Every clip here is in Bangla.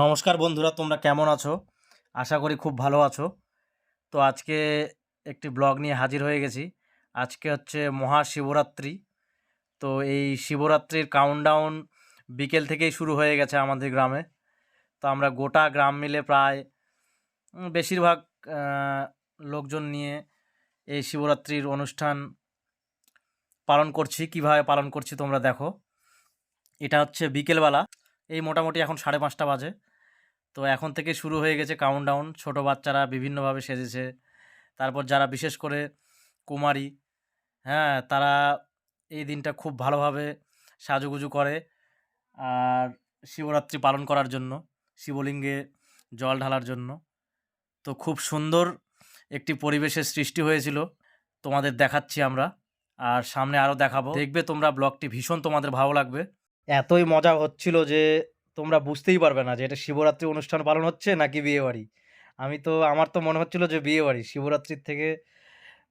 নমস্কার বন্ধুরা, তোমরা কেমন আছো? আশা করি খুব ভালো আছো। তো আজকে একটি ব্লগ নিয়ে হাজির হয়ে গেছি। আজকে হচ্ছে মহাশিবরাত্রি। তো এই শিবরাত্রির কাউন্টডাউন বিকেল থেকেই শুরু হয়ে গেছে আমাদের গ্রামে। তো আমরা গোটা গ্রাম মিলে প্রায় বেশিরভাগ লোকজন নিয়ে এই শিবরাত্রির অনুষ্ঠান পালন করছি। কীভাবে পালন করছি তোমরা দেখো। এটা হচ্ছে বিকেলবেলা। এই মোটামুটি এখন সাড়ে পাঁচটা বাজে। তো এখন থেকে শুরু হয়ে গেছে কাউন্টডাউন ছোট বাচ্চারা বিভিন্নভাবে সেজেছে। তারপর যারা বিশেষ করে কুমারী হ্যাঁ তারা এই দিনটা খুব ভালোভাবে সাজুগুজু করে। আর শিবরাত্রি পালন করার জন্য, শিবলিঙ্গে জল ঢালার জন্য। তো খুব সুন্দর একটি পরিবেশের সৃষ্টি হয়েছিল। তোমাদের দেখাচ্ছি আমরা। আর সামনে আরও দেখাবো। দেখবে তোমরা ব্লগটি ভীষণ তোমাদের ভালো লাগবে। এতই মজা হচ্ছিল যে তোমরা বুঝতেই পারবে না যে এটা শিবরাত্রি অনুষ্ঠান পালন হচ্ছে নাকি বিয়ে বাড়ি আমি তো, আমার তো মনে হচ্ছিল যে বিয়ে বাড়ি শিবরাত্রির থেকে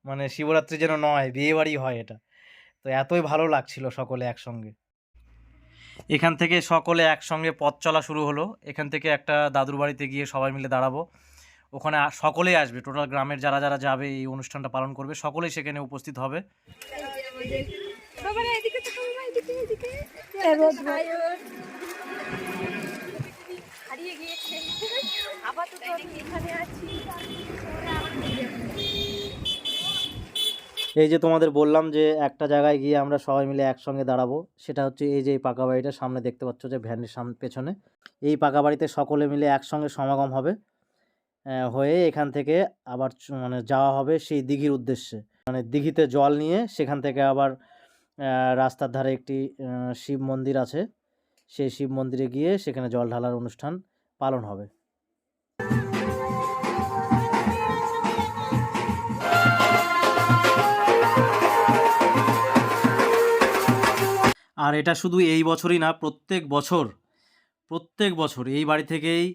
মানে শিবরাত্রি যেন নয় বিয়ে বাড়ি হয় এটা। তো এতই ভালো লাগছিল সকলে একসঙ্গে। এখান থেকে সকলে একসঙ্গে পথ চলা শুরু হলো। এখান থেকে একটা দাদুর বাড়িতে গিয়ে সবাই মিলে দাঁড়াবো। ওখানে সকলেই আসবে, টোটাল গ্রামের যারা যারা যাবে এই অনুষ্ঠানটা পালন করবে, সকলেই সেখানে উপস্থিত হবে। হারিয়ে গিয়েছে আপাতত আমি এখানে আছি। এই যে তোমাদের বললাম যে একটা জায়গায় গিয়ে আমরা সবাই মিলে একসঙ্গে দাঁড়াবো সেটা হচ্ছে এই যে এই পাকা বাড়িটা সামনে দেখতে পাচ্ছ যে ভ্যানের সামনে পেছনে। এই পাকা বাড়িতে সকলে মিলে একসঙ্গে সমাগম হবে হয়ে এখান থেকে আবার চ- মানে যাওয়া হবে সেই দিঘির উদ্দেশ্যে। মানে দিঘিতে জল নিয়ে সেখান থেকে আবার রাস্তার ধারে একটি শিব মন্দির আছে। সেই শিব মন্দিরে গিয়ে সেখানে জল ঢালার অনুষ্ঠান পালন হবে। আর এটা শুধু এই বছরই না, প্রত্যেক বছর প্রত্যেক বছর এই বাড়ি থেকেই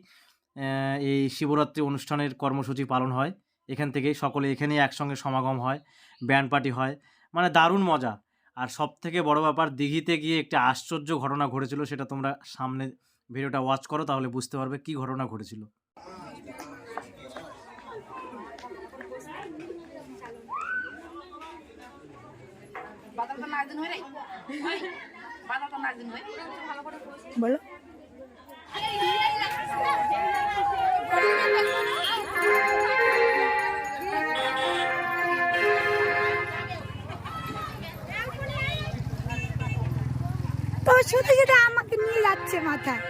এই শিবরাত্রি অনুষ্ঠানের কর্মসূচি পালন হয়। এখান থেকেই সকলে এখানেই একসঙ্গে সমাগম হয়, ব্যান্ড পার্টি হয়। মানে দারুণ মজা। আর সব থেকে বড় ব্যাপার, দিঘিতে গিয়ে একটা আশ্চর্য ঘটনা ঘটেছিল, সেটা তোমরা সামনে ভিডিওটা ওয়াচ করো, তাহলে বুঝতে পারবে কি ঘটনা ঘটেছিল। বাদামটা শুধু আমাকে নিয়ে যাচ্ছে মাথায়।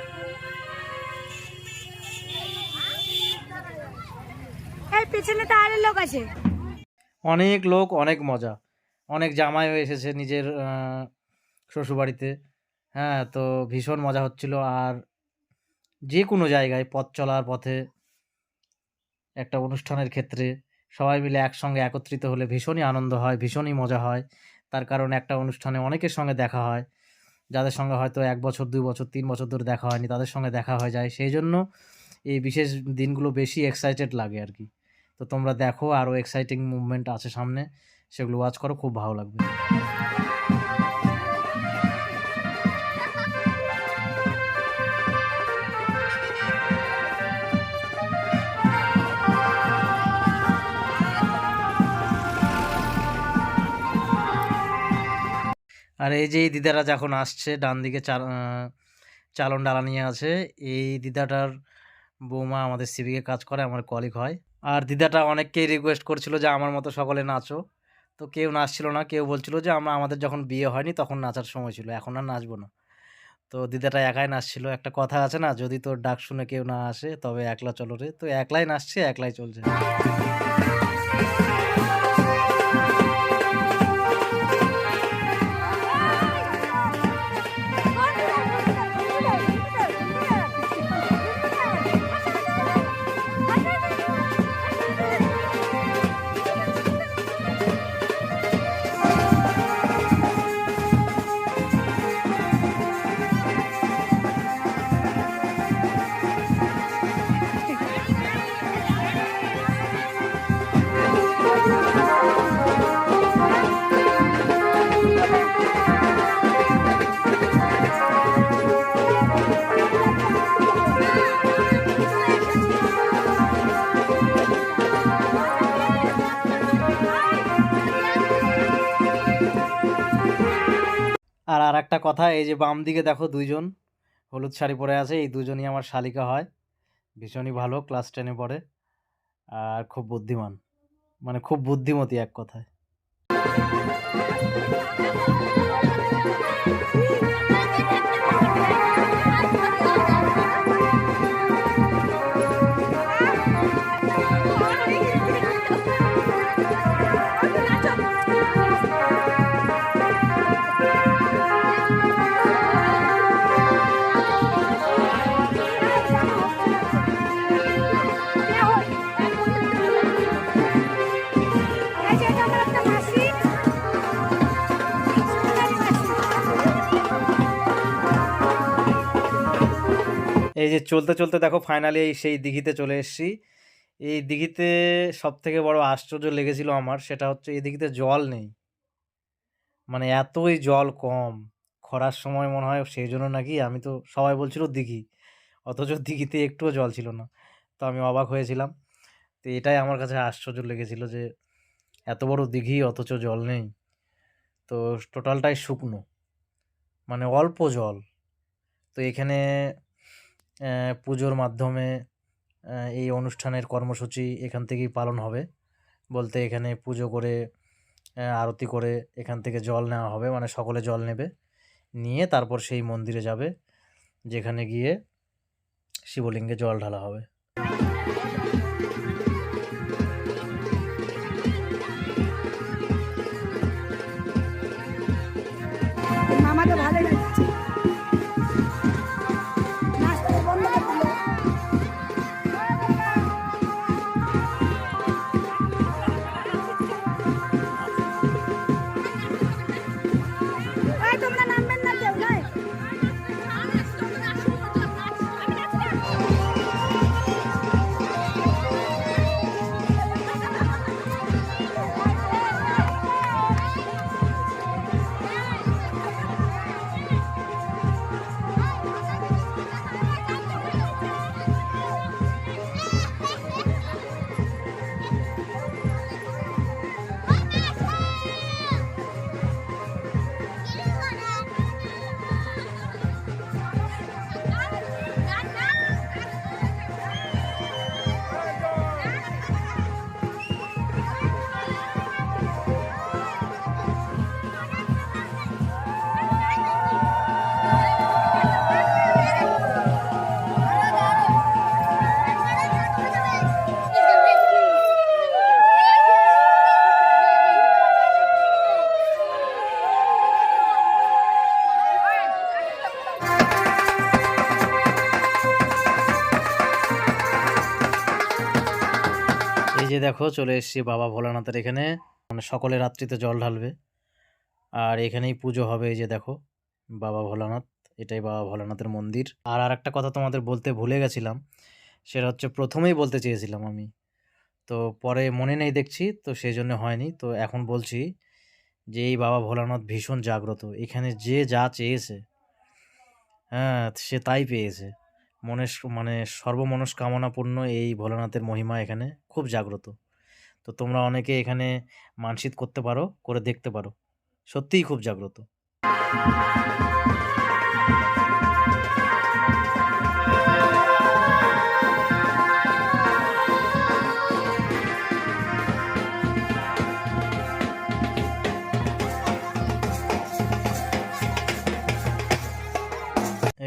এই পেছনে তো লোক আছে। অনেক লোক, অনেক মজা। অনেক জামাইও এসেছে নিজের শ্বশুরবাড়িতে। হ্যাঁ তো ভীষণ মজা হচ্ছিল। আর যে কোনো জায়গায় পথ চলার পথে একটা অনুষ্ঠানের ক্ষেত্রে সবাই মিলে একসঙ্গে একত্রিত হলে ভীষণই আনন্দ হয়, ভীষণই মজা হয়। তার কারণ একটা অনুষ্ঠানে অনেকের সঙ্গে দেখা হয়। যাদের সঙ্গে হয়তো এক বছর, দুই বছর, তিন বছর ধরে দেখা হয়নি, তাদের সঙ্গে দেখা হয়ে যায়। সেই জন্য এই বিশেষ দিনগুলো বেশি এক্সাইটেড লাগে আর কি। তো তোমরা দেখো আরও এক্সাইটিং মুভমেন্ট আছে সামনে। সেগুলো ওয়াচ করো, খুব ভালো লাগবে। আর এই যে এই দিদারা যখন আসছে ডান দিকে চালন ডালা নিয়ে আছে, এই দিদাটার বৌমা আমাদের সিভিকে কাজ করে, আমার কলিগ হয়। আর দিদাটা অনেককেই রিকোয়েস্ট করছিল যে, আমার মতো সকলে নাচো। তো কেউ নাচছিল না, কেউ বলছিল যে, আমরা, আমাদের যখন বিয়ে হয়নি, তখন নাচার সময় ছিল, এখন আর নাচবো না। তো দিদাটা একাই নাচছিল। একটা কথা আছে না, যদি তোর ডাক শুনে কেউ না আসে, তবে একলা চলো রে। তো একলাই নাচছে, একলাই চলছে। একটা কথা, এই যে বাম দিকে দেখো দুইজন, হলুদ শাড়ি পরে আছে, এই দুজনই আমার শালিকা হয়। ভীষণই ভালো ক্লাস টেনে পড়ে। আর খুব বুদ্ধিমান মানে খুব বুদ্ধিমতী এক কথায়। যে চলতে চলতে দেখো ফাইনালি সেই দিঘিতে চলে এসেছি। এই দিঘিতে সব থেকে বড় আশ্চর্য লেগেছিল আমার, সেটা হচ্ছে এই দিঘিতে জল নেই। মানে এতই জল কম, খরার সময় মনে হয় সেই জন্য নাকি আমি তো সবাই বলছিল দিঘি, অথচ দিঘিতে একটুও জল ছিল না। তো আমি অবাক হয়েছিলাম। তো এটাই আমার কাছে আশ্চর্য লেগেছিল যে এত বড় দিঘি, অথচ জল নেই। তো টোটালটাই শুকনো। মানে অল্প জল। তো এখানে পুজোর মাধ্যমে এই অনুষ্ঠানের কর্মসূচি এখান থেকেই পালন হবে। বলতে এখানে পুজো করে আরতি করে এখান থেকে জল নেওয়া হবে মানে সকলে জল নেবে। নিয়ে তারপর সেই মন্দিরে যাবে, যেখানে গিয়ে শিবলিঙ্গে জল ঢালা হবে। দেখো, চলে এসেছি বাবা ভোলানাথের এখানে। মানে সকলে রাত্রিতে জল ঢালবে। আর এখানেই পুজো হবে, এই যে দেখো, বাবা ভোলানাথ। এটাই বাবা ভোলানাথের মন্দির। আর আর একটা কথা তোমাদের বলতে ভুলে গেছিলাম, সেটা হচ্ছে প্রথমেই বলতে চেয়েছিলাম আমি। তো পরে মনে নেই দেখছি, তো সেই জন্য হয়নি। তো এখন বলছি যে, এই বাবা ভোলানাথ ভীষণ জাগ্রত। এখানে যে যা চেয়েছে হ্যাঁ সে তাই পেয়েছে। মনের মানে সর্বমনস্কামনাপূর্ণ এই ভোলানাথের মহিমা এখানে খুব জাগ্রত। তো তোমরা অনেকে এখানে মানসিক করতে পারো, করে দেখতে পারো। সত্যিই খুব জাগ্রত।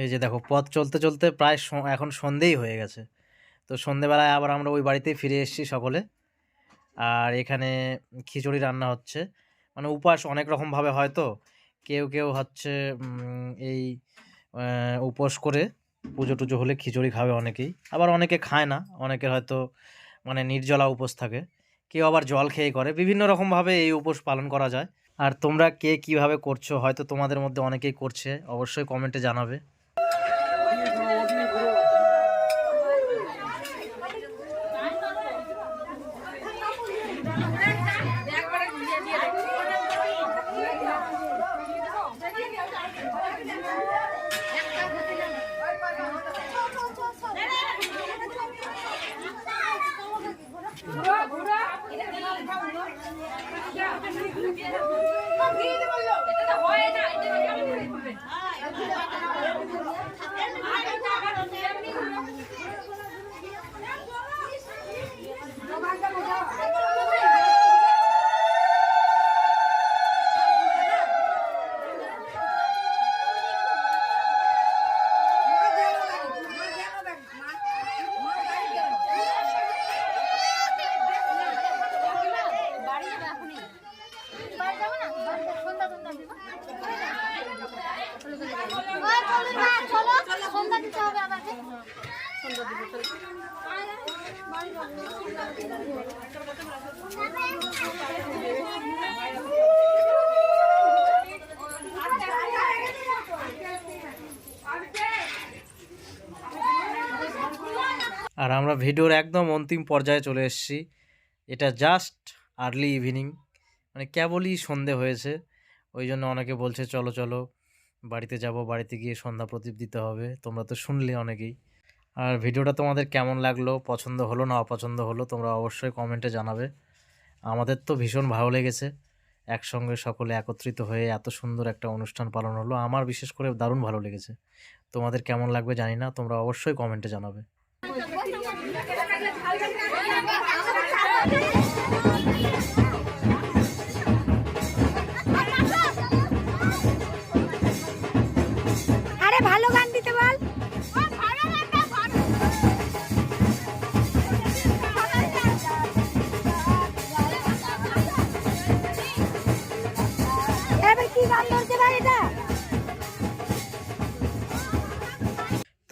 এই যে দেখো, পথ চলতে চলতে প্রায় এখন সন্ধেই হয়ে গেছে। তো সন্ধেবেলায় আবার আমরা ওই বাড়িতেই ফিরে এসেছি সকলে। আর এখানে খিচুড়ি রান্না হচ্ছে। মানে উপাস অনেক রকমভাবে হয় তো কেউ কেউ হচ্ছে এই উপোস করে পুজো টুজো হলে খিচুড়ি খাবে অনেকেই। আবার অনেকে খায় না। অনেকের হয়তো মানে নির্জলা উপোস থাকে। কেউ আবার জল খেয়ে করে। বিভিন্ন রকমভাবে এই উপোস পালন করা যায়। আর তোমরা কে কীভাবে করছ? হয়তো তোমাদের মধ্যে অনেকেই করছে। অবশ্যই কমেন্টে জানাবে। Yeah. আর আমরা ভিডিওর একদম অন্তিম পর্যায়ে চলে এসেছি। এটা জাস্ট আর্লি ইভিনিং মানে কেবলই সন্ধে হয়েছে, ওই জন্য অনেকে বলছে, চলো চলো। বাড়িতে যাব, বাড়িতে গিয়ে সন্ধ্যা প্রদীপ দিতে হবে, তোমরা তো শুনলে অনেকেই। আর ভিডিওটা তোমাদের কেমন লাগল, পছন্দ হলো না অপছন্দ হলো, তোমরা অবশ্যই কমেন্টে জানাবে। আমাদের তো ভীষণ ভালো লেগেছে, একসঙ্গে সকলে একত্রিত হয়ে এত সুন্দর একটা অনুষ্ঠান পালন হলো, আমার বিশেষ করে দারুণ ভালো লেগেছে। তোমাদের কেমন লাগবে জানি না, তোমরা অবশ্যই কমেন্টে জানাবে।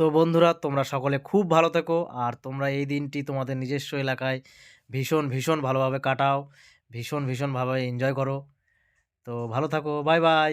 তো বন্ধুরা, তোমরা সকলে খুব ভালো থেকো। আর তোমরা এই দিনটি তোমাদের নিজস্ব এলাকায় ভীষণ ভীষণ ভালোভাবে কাটাও। ভীষণ, ভীষণভাবে এনজয় করো। তো ভালো থাকো বাই বাই